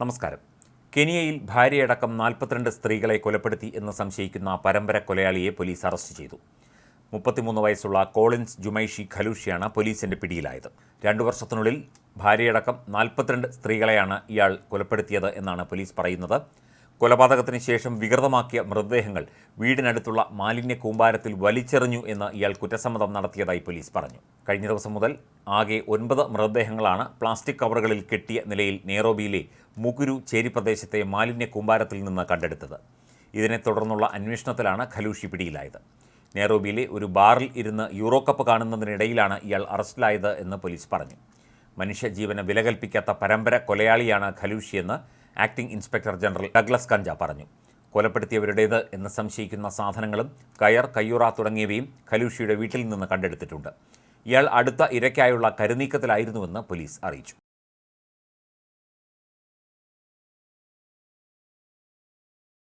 നമസ്കാരം. കെനിയയിൽ ഭാര്യയടക്കം നാൽപ്പത്തിരണ്ട് സ്ത്രീകളെ കൊലപ്പെടുത്തി എന്ന് സംശയിക്കുന്ന പരമ്പര കൊലയാളിയെ പോലീസ് അറസ്റ്റ് ചെയ്തു. മുപ്പത്തിമൂന്ന് വയസ്സുള്ള കോളിൻസ് ജുമൈഷി ഖലൂഷിയാണ് പോലീസിന്റെ പിടിയിലായത്. രണ്ടു വർഷത്തിനുള്ളിൽ ഭാര്യയടക്കം നാൽപ്പത്തിരണ്ട് സ്ത്രീകളെയാണ് ഇയാൾ കൊലപ്പെടുത്തിയത് എന്നാണ് പോലീസ് പറയുന്നത്. കൊലപാതകത്തിന് ശേഷം വികൃതമാക്കിയ മൃതദേഹങ്ങൾ വീടിനടുത്തുള്ള മാലിന്യ കൂമ്പാരത്തിൽ വലിച്ചെറിഞ്ഞു എന്ന് ഇയാൾ കുറ്റസമ്മതം നടത്തിയതായി പോലീസ് പറഞ്ഞു. കഴിഞ്ഞ ദിവസം മുതൽ ആകെ ഒൻപത് മൃതദേഹങ്ങളാണ് പ്ലാസ്റ്റിക് കവറുകളിൽ കെട്ടിയ നിലയിൽ നെയ്റോബിയിലെ മുഗുരു ചേരി പ്രദേശത്തെ മാലിന്യ കൂമ്പാരത്തിൽ നിന്ന് കണ്ടെടുത്തത്. ഇതിനെ തുടർന്നുള്ള അന്വേഷണത്തിലാണ് ഖലൂഷി പിടിയിലായത്. നെയ്റോബിയിലെ ഒരു ബാറിൽ ഇരുന്ന് യൂറോ കപ്പ് കാണുന്നതിനിടയിലാണ് ഇയാൾ അറസ്റ്റിലായത് എന്ന് പോലീസ് പറഞ്ഞു. മനുഷ്യജീവന് വില കൽപ്പിക്കാത്ത പരമ്പര കൊലയാളിയാണ് ഖലൂഷിയെന്ന് acting inspector general Douglas Kanja പറഞ്ഞു. കൊലപ്പെടുത്തിയവരുടേത് എന്ന് സംശയിക്കുന്ന സാധനങ്ങളും കയർ കയ്യുറ തുടങ്ങിയവയും ഖലൂഷിയുടെ വീട്ടിൽ നിന്ന് കണ്ടെടുത്തിട്ടുണ്ട്. ഇയാൾ അടുത്ത ഇരയ്ക്കായുള്ള കരുനീക്കത്തിലായിരുന്നുവെന്ന് പോലീസ് അറിയിച്ചു.